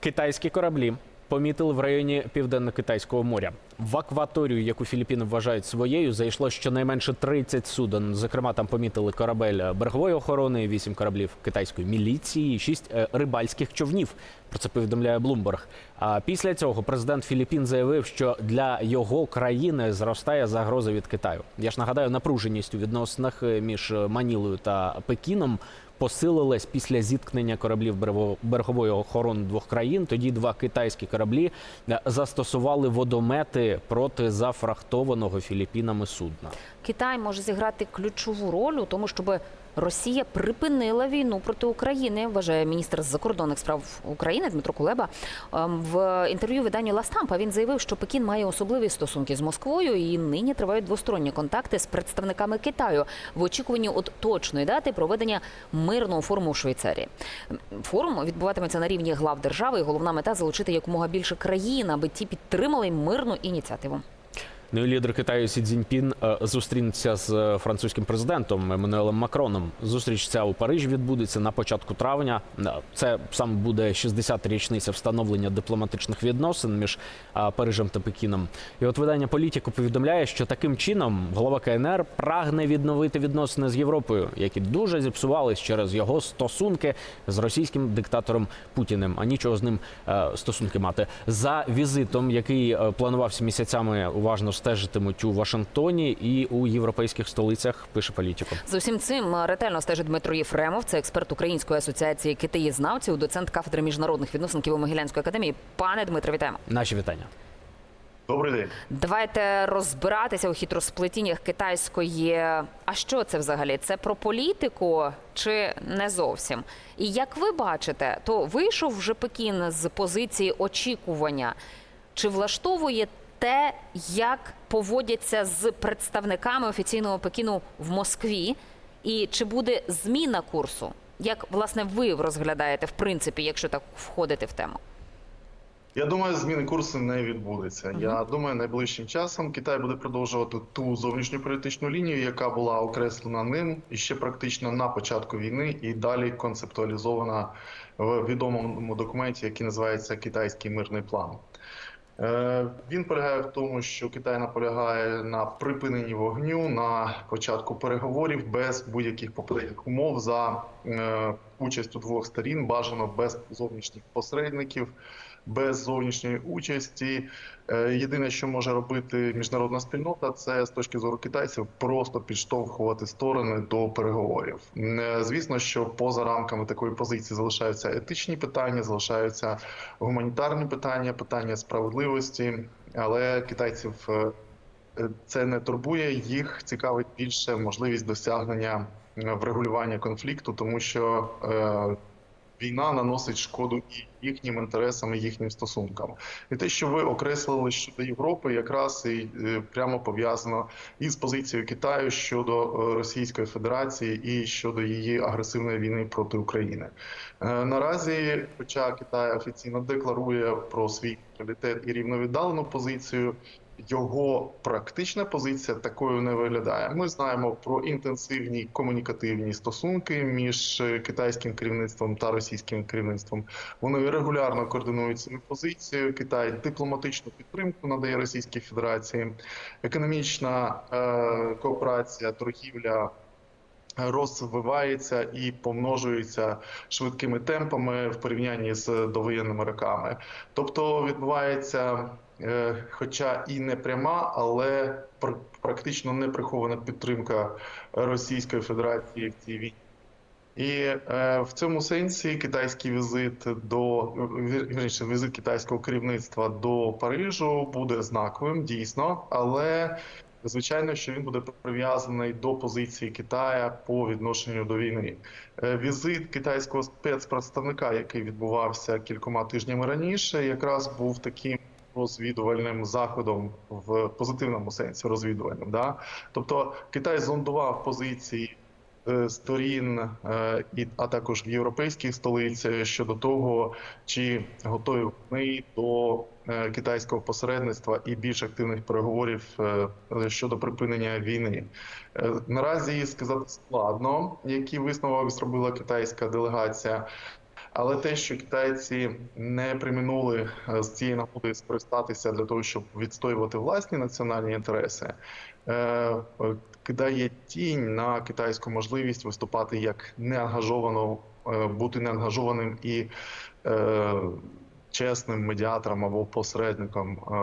Китайські кораблі помітили в районі Південно-Китайського моря. В акваторію, яку Філіппіни вважають своєю, зайшло щонайменше 30 суден. Зокрема, там помітили корабель берегової охорони, 8 кораблів китайської міліції, 6 рибальських човнів. Про це повідомляє Блумберг. А після цього президент Філіппін заявив, що для його країни зростає загроза від Китаю. Я ж нагадаю, напруженість у відносинах е, між Манілою та Пекіном посилилась після зіткнення кораблів берегової охорони двох країн. Тоді два китайські кораблі е, застосували водомети проти зафрахтованого Філіппінами судна. Китай може зіграти ключову роль у тому, щоб Росія припинила війну проти України, вважає міністр закордонних справ України Дмитро Кулеба. Ем, В інтерв'ю виданню Ластампа він заявив, що Пекін має особливі стосунки з Москвою, і нині тривають двосторонні контакти з представниками Китаю в очікуванні от точної дати проведення мирного форуму в Швейцарії. Форум відбуватиметься на рівні глав держави. і Головна мета залучити якомога більше країн, аби ті підтримали мирну ініціативу. Ну і лідер Китаю Сі Цзіньпін е, зустрінеться з е, французьким президентом Еммануелем Макроном. Зустріч ця у Парижі відбудеться на початку травня. Е, Це саме буде 60-та річниця встановлення дипломатичних відносин між Парижем та Пекіном. І от видання політику повідомляє, що таким чином голова КНР прагне відновити відносини з Європою, які дуже зіпсувались через його стосунки з російським диктатором Путіним. А нічого з ним стосунки мати за візитом, який планувався місяцями, уважно стежитимуть у Вашингтоні і у європейських столицях. Пише політико. За усім цим е, ретельно стежить Дмитро Єфремов, це експерт Української асоціації китаєзнавців, доцент кафедри міжнародних відносин Києво-Могилянської академії. Пане Дмитро, вітаємо. Наші вітання. Добрий день. Давайте розбиратися у хитросплетіннях китайської. А що це взагалі? Це про політику чи не зовсім? І як ви бачите, то вийшов вже Пекін з позиції очікування. Чи влаштовує те, як поводяться з представниками офіційного Пекіну в Москві, і чи буде зміна курсу? Як власне ви розглядаєте в принципі, якщо так входите в тему? Я думаю, зміни курсу не відбудеться. Я думаю, найближчим часом Китай буде продовжувати ту зовнішньополітичну лінію, яка була окреслена ним і ще практично на початку війни, і далі концептуалізована в відомому документі, який називається Китайський мирний план. Е, Він полягає в тому, що Китай наполягає на припиненні вогню, на початку переговорів без будь-яких попередніх умов за е, участю двох сторін, бажано без зовнішніх посередників, без зовнішньої участі. Е, Єдине, що може робити міжнародна спільнота, це з точки зору китайців просто підштовхувати сторони до переговорів. Е, Звісно, що поза рамками такої позиції залишаються етичні питання, залишаються гуманітарні питання, питання справедливості, але китайців е, це не турбує. Їх цікавить більше можливість досягнення врегулювання конфлікту, тому що війна наносить шкоду і їхнім інтересам, і їхнім стосункам. І те, що ви окреслили щодо Європи, якраз і е, прямо пов'язано із позицією Китаю щодо е, Російської Федерації і щодо її агресивної війни проти України. Е, Наразі, хоча Китай офіційно декларує про свій пріоритет і рівновіддалену позицію. Його практична позиція такою не виглядає. Ми знаємо про інтенсивні комунікативні стосунки між е, китайським керівництвом та російським керівництвом. Вони регулярно координують свою позицію. Китай дипломатичну підтримку надає Російській Федерації, економічна е, кооперація, торгівля розвивається і помножується швидкими темпами в порівнянні з довоєнними роками. Тобто відбувається, е, хоча і не пряма, але пр- практично неприхована підтримка Російської Федерації в цій війні. І е, в цьому сенсі китайський візит до вір- вірніше, візит китайського керівництва до Парижу буде знаковим, дійсно, але звичайно, що він буде прив'язаний до позиції Китая по відношенню до війни. Е, Візит китайського спецпредставника, який відбувався кількома тижнями раніше, якраз був таким розвідувальним заходом в позитивному сенсі розвідувальним. Да? Тобто Китай зондував позиції е, сторін, е, а також в європейських столицях щодо того, чи готові вони до е, китайського посередництва і більш активних переговорів щодо припинення війни. Наразі сказати складно, який висновок зробила китайська делегація. Але те, що китайці не приминули е, з цієї нагоди скористатися для того, щоб відстоювати власні національні інтереси, е, кидає тінь на китайську можливість виступати як неангажовано, е, бути неангажованим і чесним медіатором або посередником е,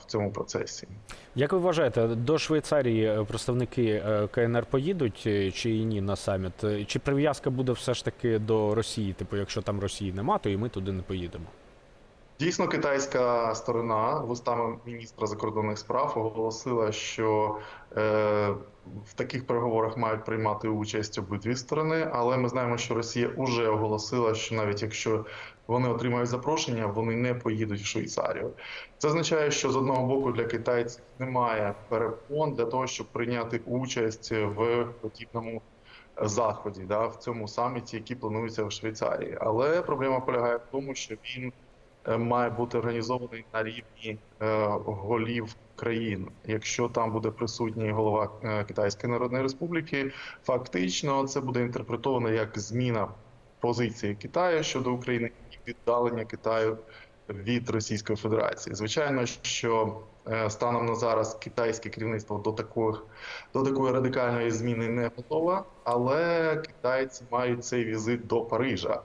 в цьому процесі. Як ви вважаєте, до Швейцарії е, представники е, КНР поїдуть чи ні на саміт? Чи прив'язка буде все ж таки до Росії? Типу, якщо там Росії нема, то і ми туди не поїдемо. Дійсно, китайська сторона вустами міністра закордонних справ оголосила, що е, в таких переговорах мають приймати участь обидві сторони. Але ми знаємо, що Росія вже оголосила, що навіть якщо вони отримають запрошення, вони не поїдуть в Швейцарію. Це означає, що з одного боку для китайців немає перепон для того, щоб прийняти участь в подібному заході, да, в цьому саміті, який планується в Швейцарії. Але проблема полягає в тому, що він має бути організований на рівні е, голів країн. Якщо там буде присутній голова е, Китайської Народної Республіки, фактично це буде інтерпретовано як зміна позиції Китаю щодо України і віддалення Китаю від Російської Федерації. Звичайно, що е, станом на зараз китайське керівництво до таких до такої радикальної зміни не готова, але китайці мають цей візит до Парижа.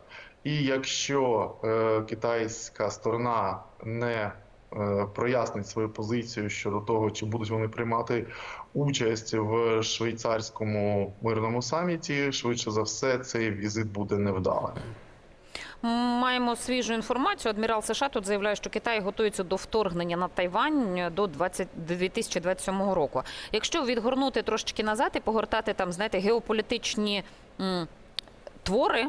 І якщо е, китайська сторона не е, прояснить свою позицію щодо того, чи будуть вони приймати участь в швейцарському мирному саміті, швидше за все, цей візит буде невдалим. Маємо свіжу інформацію. Адмірал США тут заявляє, що Китай готується до вторгнення на Тайвань до 20, 2027 року. Якщо відгорнути трошечки назад і погортати там, знаєте, геополітичні м, твори,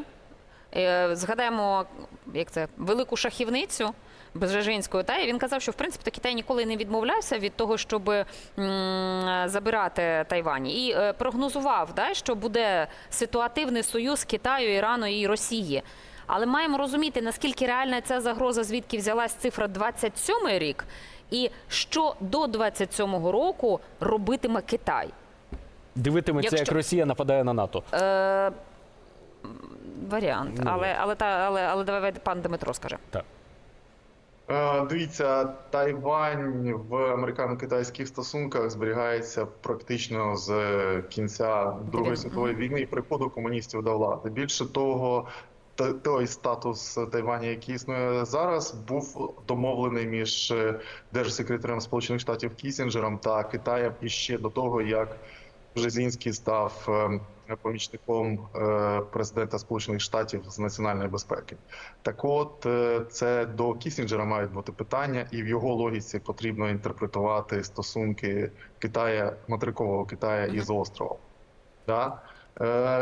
згадаємо, як це велику шахівницю. Бжежинською, та і він казав, що в принципі Китай ніколи не відмовлявся від того, щоб забирати Тайвань, і е, прогнозував, да, що буде ситуативний союз Китаю, Ірану і Росії. Але маємо розуміти, наскільки реальна ця загроза, звідки взялась цифра 27 рік, і що до 27 року робитиме Китай. Дивитиметься, Якщо- як Росія нападає на НАТО. Е, варіант, Ну, але, але, та, але, але давай пан Дмитро скаже. Е, Дивіться, Тайвань в американо-китайських стосунках зберігається практично з кінця Другої світової війни і приходу комуністів до влади. Більше того, той статус Тайваня, який існує зараз, був домовлений між е, держсекретарем Сполучених Штатів Кісінджером та Китаєм іще до того, як Бжезінський став е, помічником е, президента Сполучених Штатів з національної безпеки. Так от, е, це до Кісінджера мають бути питання, і в його логіці потрібно інтерпретувати стосунки Китая, материкового Китая із островом. Да?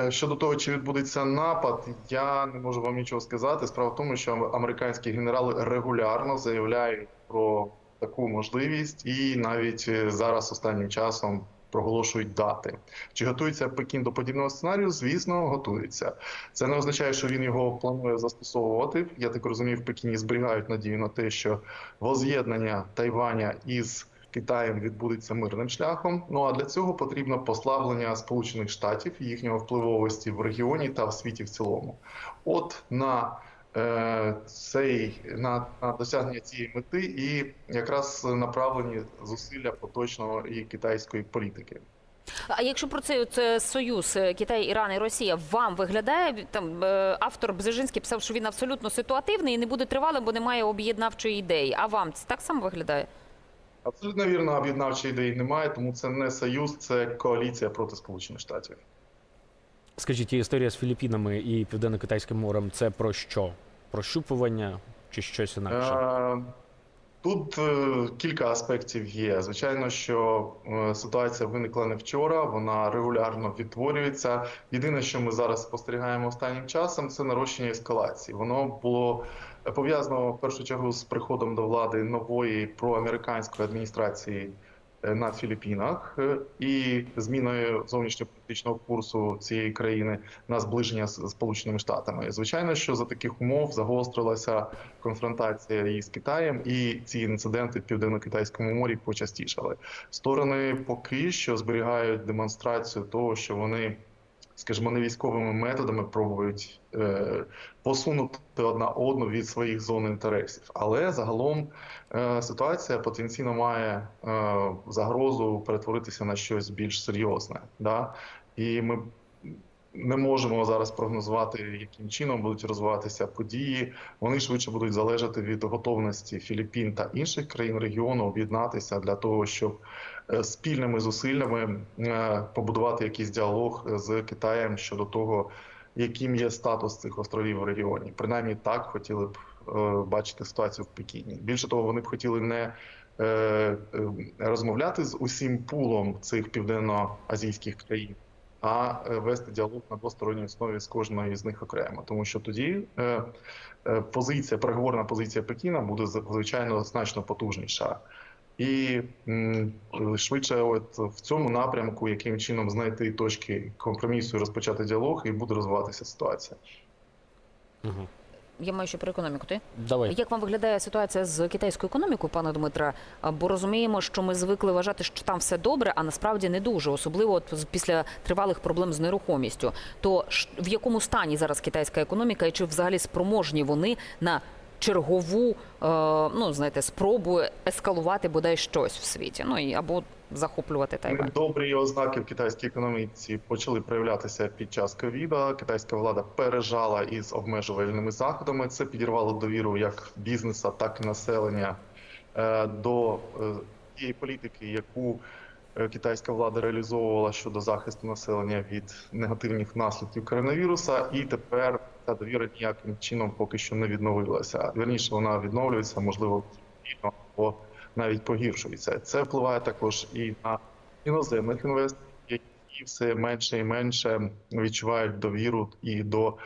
Щодо того, чи відбудеться напад, я не можу вам нічого сказати. Справа в тому, що американські генерали регулярно заявляють про таку можливість, і навіть зараз останнім часом проголошують дати. Чи готується Пекін до подібного сценарію? Звісно, готується. Це не означає, що він його планує застосовувати. Я так розумію, в Пекіні зберігають надію на те, що воз'єднання Тайваня із Китаєм відбудеться мирним шляхом. Ну а для цього потрібно послаблення Сполучених Штатів їхнього впливовості в регіоні та в світі в цілому. От на цей на, на досягнення цієї мети і якраз направлені зусилля поточного і китайської політики. А якщо про цей от, е, союз е, Китай, Іран і Росія вам виглядає там е, автор Бзежинський писав, що він абсолютно ситуативний і не буде тривалим, бо немає об'єднавчої ідеї. А вам це так само виглядає? Абсолютно вірно, об'єднавчої ідеї немає, тому це не союз, це коаліція проти Сполучених Штатів. Скажіть, історія з Філіппінами і Південно-Китайським морем це про що? Прощупування чи щось інакше? Е, Тут е, кілька аспектів є. Звичайно, що е, ситуація виникла не вчора, вона регулярно відтворюється. Єдине, що ми зараз спостерігаємо останнім часом, це нарощення ескалації. Воно було пов'язано в першу чергу з приходом до влади нової проамериканської адміністрації на Філіппінах е, і зміною зовнішньополітичного курсу цієї країни на зближення з Сполученими Штатами. Звичайно, що за таких умов загострилася конфронтація із Китаєм, і ці інциденти в південно-китайському морі почастішали. Сторони поки що зберігають демонстрацію того, що вони скажімо, не військовими методами пробують е, посунути одна одну від своїх зон інтересів. Але загалом е, ситуація потенційно має е, загрозу перетворитися на щось більш серйозне. Да? І ми не можемо зараз прогнозувати, яким чином будуть розвиватися події. Вони швидше будуть залежати від готовності Філіппін та інших країн регіону об'єднатися для того, щоб спільними зусиллями е, побудувати якийсь діалог з Китаєм щодо того, яким є статус цих островів в регіоні. Принаймні так хотіли б е, бачити ситуацію в Пекіні. Більше того, вони б хотіли не е, е, розмовляти з усім пулом цих південноазійських країн а е, вести діалог на двосторонній основі з кожною з них окремо, тому що тоді е, е, позиція, переговорна позиція Пекіна буде звичайно значно потужніша. І швидше, от в цьому напрямку, яким чином знайти точки компромісу і розпочати діалог, і буде розвиватися ситуація. Угу. Я маю ще про економіку. Ти Давай. як вам виглядає ситуація з китайською економікою, пане Дмитре? Бо розуміємо, що ми звикли вважати, що там все добре, а насправді не дуже, особливо от після тривалих проблем з нерухомістю. То в якому стані зараз китайська економіка, і чи взагалі спроможні вони на чергову, е, ну знаєте, спробу ескалувати бодай щось в світі? Ну і або захоплювати Тайвань? Добрі ознаки в китайській економіці почали проявлятися під час ковіда. Китайська влада пережала із обмежувальними заходами. Це підірвало довіру як бізнеса, так і населення е, до е, тієї політики, яку китайська влада реалізовувала щодо захисту населення від негативних наслідків коронавіруса. І тепер ця довіра ніяким чином поки що не відновилася. Вірніше вона відновлюється, можливо, або навіть погіршується. Це впливає також і на іноземних інвесторів, які все менше і менше відчувають довіру і до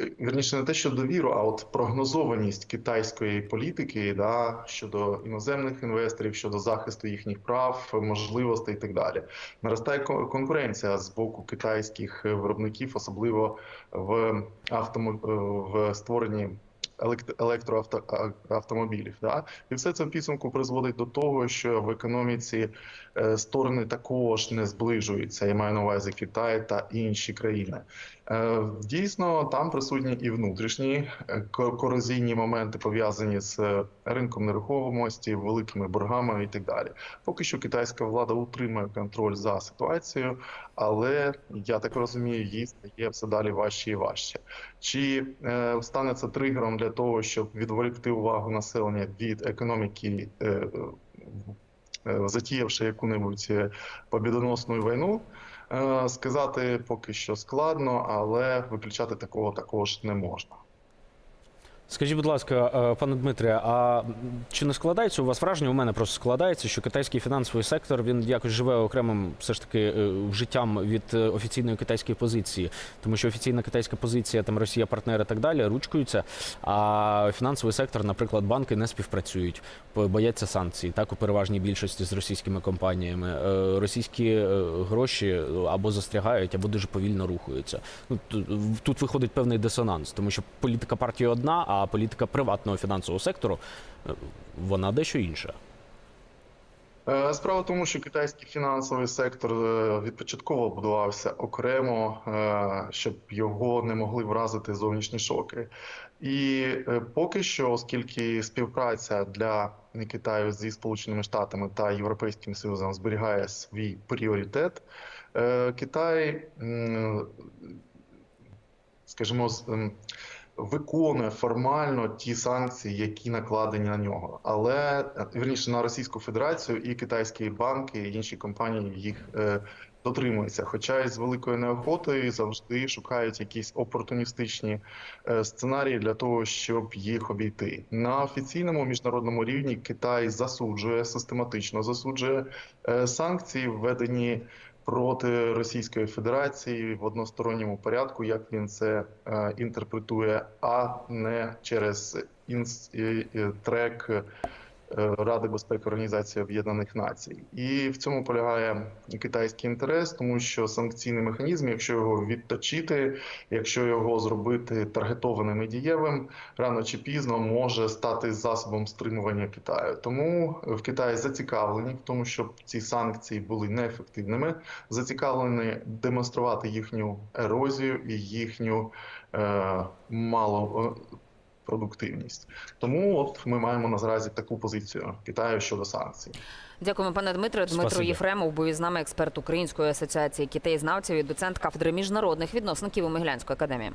е, вірніше не те, що довіру, а от прогнозованість китайської політики да, щодо іноземних інвесторів, щодо захисту їхніх прав, можливостей і так далі. Наростає конкуренція з боку китайських виробників, особливо в автомо... е, в створенні електроавтомобілів. Да? І все це в підсумку призводить до того, що в економіці е, сторони також не зближуються. Я маю на увазі Китай та інші країни. Е, Дійсно, там присутні і внутрішні е, корозійні моменти пов'язані з ринком нерухомості, великими боргами і так далі. Поки що китайська влада утримує контроль за ситуацією, але я так розумію, їй стає все далі важче і важче. Чи стане це тригером для того, щоб відволікти увагу населення від економіки, е, е, затіявши яку-небудь е, побідоносну війну? Е, Сказати поки що складно, але виключати такого також не можна. Скажіть, будь ласка, е, пане Дмитре, а чи не складається у вас враження? У мене просто складається, що китайський фінансовий сектор він якось живе окремим все ж таки е, життям від е, офіційної китайської позиції, тому що офіційна китайська позиція, там Росія, партнери і так далі, ручкуються. А фінансовий сектор, наприклад, банки не співпрацюють, бояться санкцій, так у переважній більшості з російськими компаніями. Російські гроші або застрягають, або дуже повільно рухаються. Ну тут виходить певний дисонанс, тому що політика партії одна, а політика приватного фінансового сектору е, вона дещо інша. Е, Справа в тому, що китайський фінансовий сектор е, відпочатково будувався окремо, щоб його не могли вразити зовнішні шоки. І поки що, оскільки співпраця для Китаю зі Сполученими Штатами та Європейським Союзом зберігає свій пріоритет, Китай, скажімо, виконує формально ті санкції, які накладені на нього, але е, вірніше на Російську Федерацію і китайські банки і інші компанії їх е, дотримуються. Хоча й з великою неохотою завжди шукають якісь опортуністичні е, сценарії для того, щоб їх обійти на офіційному міжнародному рівні. Китай засуджує систематично засуджує е, санкції, введені проти Російської Федерації в односторонньому порядку, як він це е, інтерпретує, а не через інс, е, е, трек Ради безпеки Організації Об'єднаних Націй. І в цьому полягає китайський інтерес, тому що санкційний механізм, якщо його відточити, якщо його зробити таргетованим і дієвим, рано чи пізно може стати засобом стримування Китаю. Тому в Китаї зацікавлені в тому, щоб ці санкції були неефективними, зацікавлені демонструвати їхню ерозію і їхню е, мало. Продуктивність, тому от ми маємо на зразі таку позицію Китаю щодо санкцій. Дякуємо, пане Дмитро. Дмитро. Єфремов був із нами експерт Української асоціації китаєзнавців і доцент кафедри міжнародних відносин Києво-Могилянської академії.